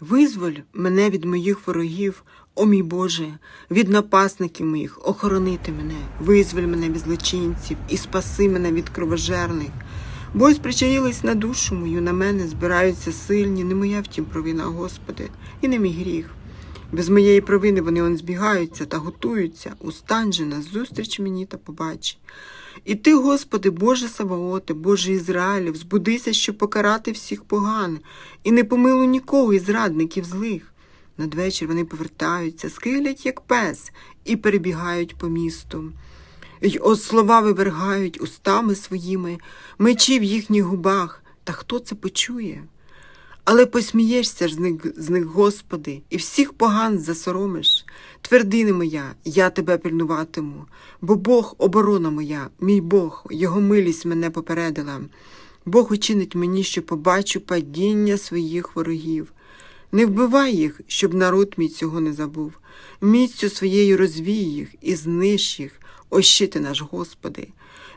Визволь мене від моїх ворогів, о мій Боже, від напасників моїх, охоронити мене, визволь мене від злочинців і спаси мене від кровожерних. Бо спричаїлись на душу мою, на мене збираються сильні, не моя втім провина, Господи, і не мій гріх. Без моєї провини вони он збігаються та готуються, устань же на зустріч мені та побач. І ти, Господи, Боже Саваоте, Боже Ізраїлів, збудися, щоб покарати всіх поган, і не помилуй нікого із радників злих. Надвечір вони повертаються, скиглять, як пес, і перебігають по місту. й от слова вивергають устами своїми, мечі в їхніх губах. Та хто це почує? Але посмієшся ж з них, з них, Господи, і всіх поган засоромиш. Твердини моя, я тебе пильнуватиму, бо Бог оборона моя, мій Бог, Його милість мене попередила. Бог учинить мені, що побачу падіння своїх ворогів. Не вбивай їх, щоб народ мій цього не забув. Міцю своєю розвій їх і знищ їх, ощити наш Господи.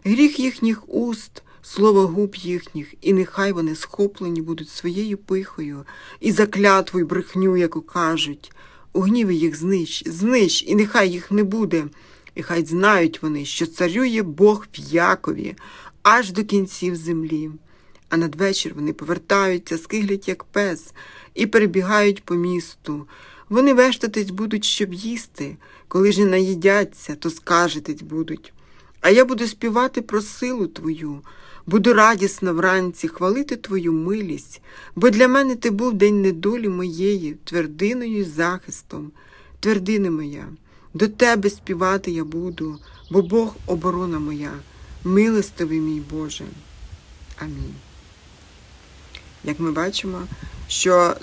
Гріх їхніх уст, слово губ їхніх, і нехай вони схоплені будуть своєю пихою, і за клятву й брехню, яку кажуть. У гніві їх знищ, знищ, і нехай їх не буде. І хай знають вони, що царює Бог в Якові аж до кінців землі. А надвечір вони повертаються, скиглять, як пес, і перебігають по місту. Вони вештатись будуть, щоб їсти. Коли ж не наїдяться, то скаржитись будуть. А я буду співати про силу твою, буду радісна вранці хвалити твою милість, бо для мене ти був день недолі моєї, твердиною й захистом, твердина моя, до тебе співати я буду, бо Бог оборона моя, милостивий мій Боже. Амінь. Як ми бачимо, що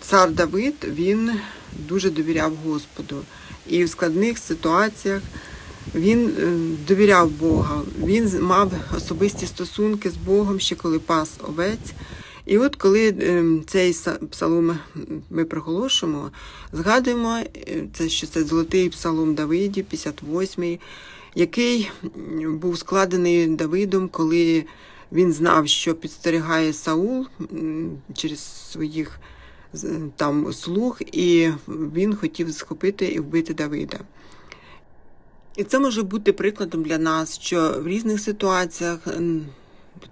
цар Давид він дуже довіряв Господу, і в складних ситуаціях він е, довіряв Бога, він мав особисті стосунки з Богом ще коли пас овець. І от коли е, цей са- псалом ми проголошуємо, згадуємо, е, це, що це золотий псалом Давидів, 58-й, який був складений Давидом, коли він знав, що підстерігає Саул через своїх там слуг, і він хотів схопити і вбити Давида. І це може бути прикладом для нас, що в різних ситуаціях,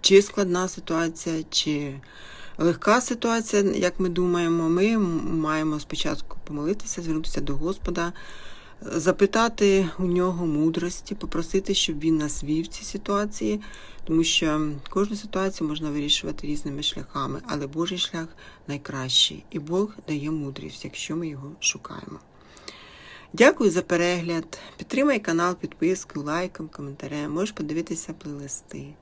чи складна ситуація, чи легка ситуація, як ми думаємо, ми маємо спочатку помолитися, звернутися до Господа, запитати у нього мудрості, попросити, щоб він нас вів в цій ситуації, тому що кожну ситуацію можна вирішувати різними шляхами, але Божий шлях найкращий, і Бог дає мудрість, якщо ми його шукаємо. Дякую за перегляд. Підтримай канал підпискою, лайком, коментарем. Можеш подивитися плейлисти.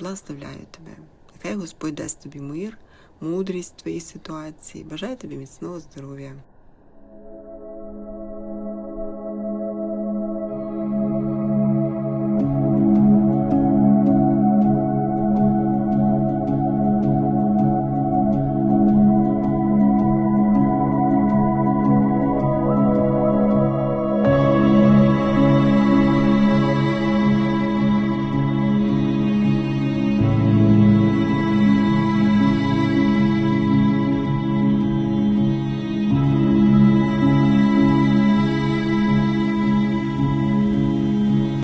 Благословляю тебе. Нехай Господь дасть тобі мир, мудрість в твоїй ситуації. Бажаю тобі міцного здоров'я.